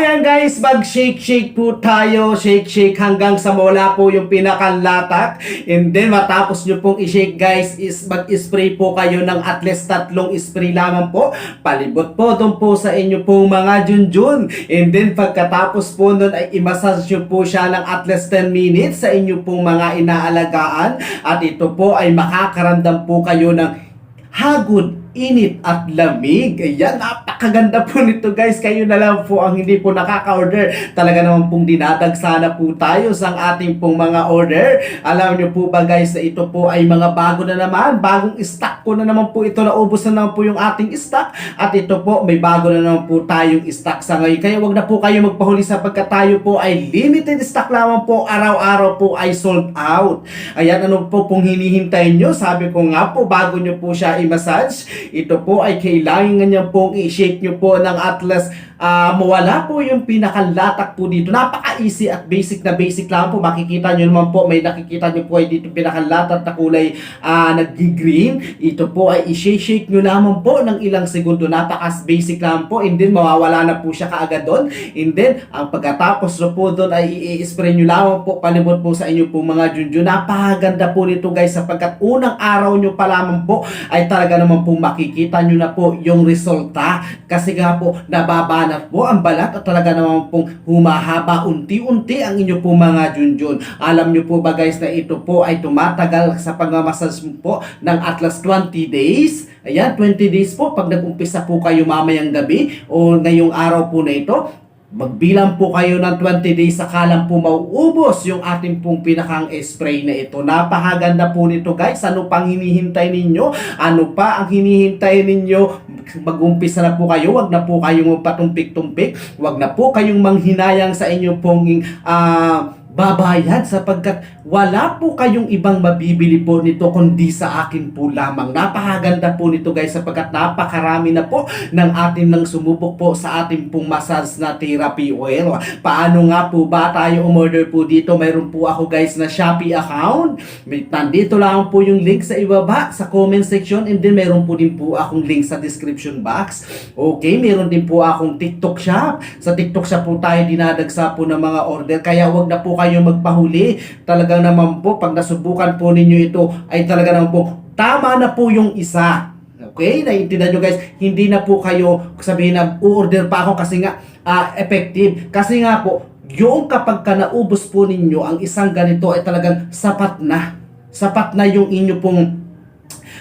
Ayan guys, mag-shake-shake po tayo. Shake-shake hanggang sa mawala po yung pinakalatak. And then matapos nyo pong i-shake guys, is mag-spray po kayo ng at least tatlong spray lamang po. Palibot po doon po sa inyo pong mga junjun. And then pagkatapos po nun ay i-massage nyo po siya ng at least 10 minutes sa inyo pong mga inaalagaan. At ito po ay makakaramdam po kayo ng hagod, init at lamig. Ayan, napakaganda po nito guys. Kayo na lang po ang hindi po nakaka-order. Talaga naman pong dinadagsana po tayo sa ating pong mga order. Alam nyo po ba guys na ito po ay mga bago na naman. Bagong stock ko na naman po ito. Naubos na naman po yung ating stock. At ito po, may bago na naman po tayong stock sa ngayon. Kaya wag na po kayo magpahuli sapagkat tayo po ay limited stock lamang po. Araw-araw po ay sold out. Ayan, ano po pong hinihintay nyo? Sabi ko nga po, bago nyo po siya i-massage, ito po ay kailangan niya pong i-shake nyo po ng atlas ah mawala po yung pinakalatak po dito. Napaka-easy at basic na basic lang po. Makikita nyo naman po, may nakikita nyo po ay dito pinakalatat na kulay ah nag-green. Ito po ay i-shake nyo lamang po ng ilang segundo. Napaka-basic lang po. And then, mawawala na po siya kaagad doon. And then, ang pagkatapos na po doon ay i-spray nyo lamang po palibot po sa inyo po mga junjun. Napakaganda po nito guys sapagkat unang araw nyo pa lamang po ay talaga naman po makikita nyo na po yung resulta. Kasi nga po, nababanat po ang balat at talaga naman pong humahaba unti-unti ang inyo po mga junjun. Alam nyo po ba guys na ito po ay tumatagal sa pagmamasas po ng Atlas 20 days? Ayan, 20 days po pag nag-umpisa po kayo mamayang gabi o ngayong araw po na ito, Magbilang po kayo ng 20 days sakalang po mauubos yung ating pong pinakang spray na ito. Napakaganda po nito guys. Ano pang hinihintay ninyo? Ano pa ang hinihintay ninyo? Mag-umpisa na po kayo. Wag na po kayong magpatumpik-tumpik. Wag na po kayong manghinayang sa inyo pong ah, babayad sapagkat wala po kayong ibang mabibili po nito kundi sa akin po lamang. Napakaganda po nito guys sapagkat napakarami na po ng atin nang sumubok po sa ating pong massage na therapy oil. Paano nga po ba tayo umorder po dito? Mayroon po ako guys na Shopee account. Nandito lang po yung link sa ibaba sa comment section and then meron po din po akong link sa description box. Okay, meron din po akong TikTok shop. Sa TikTok shop po tayo dinadagsa po ng mga order kaya wag na po kayo magpahuli. Talagang naman po pag nasubukan po ninyo ito ay talaga naman po tama na po yung isa. Okay? Naiintindihan nyo guys, hindi na po kayo sabihin na u-order pa ako kasi nga ah, effective. Kasi nga po, yung kapag ka naubos po ninyo ang isang ganito ay talagang sapat na. Sapat na yung inyo pong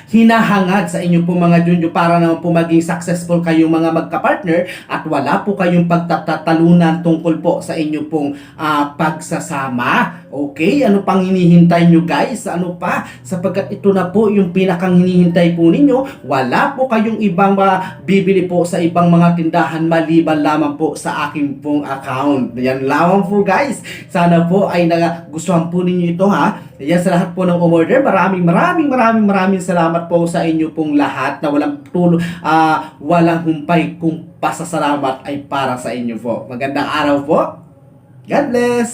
hinahangad sa inyo po mga junyo para naman po maging successful kayong mga magka-partner at wala po kayong pagtatalunan tungkol po sa inyo pong ah, pagsasama. Okay? Ano pang hinihintay nyo guys? Ano pa? Sapagkat ito na po yung pinakang hinihintay po ninyo. Wala po kayong ibang mga bibili po sa ibang mga tindahan maliban lamang po sa aking pong account. Yan lamang po guys. Sana po ay nagustuhan po ninyo ito ha. Yan sa lahat po ng umorder. Maraming maraming maraming maraming salamat po sa inyo pong lahat na walang tulo, ah walang humpay kung pasasalamat ay para sa inyo po. Magandang araw po. God bless!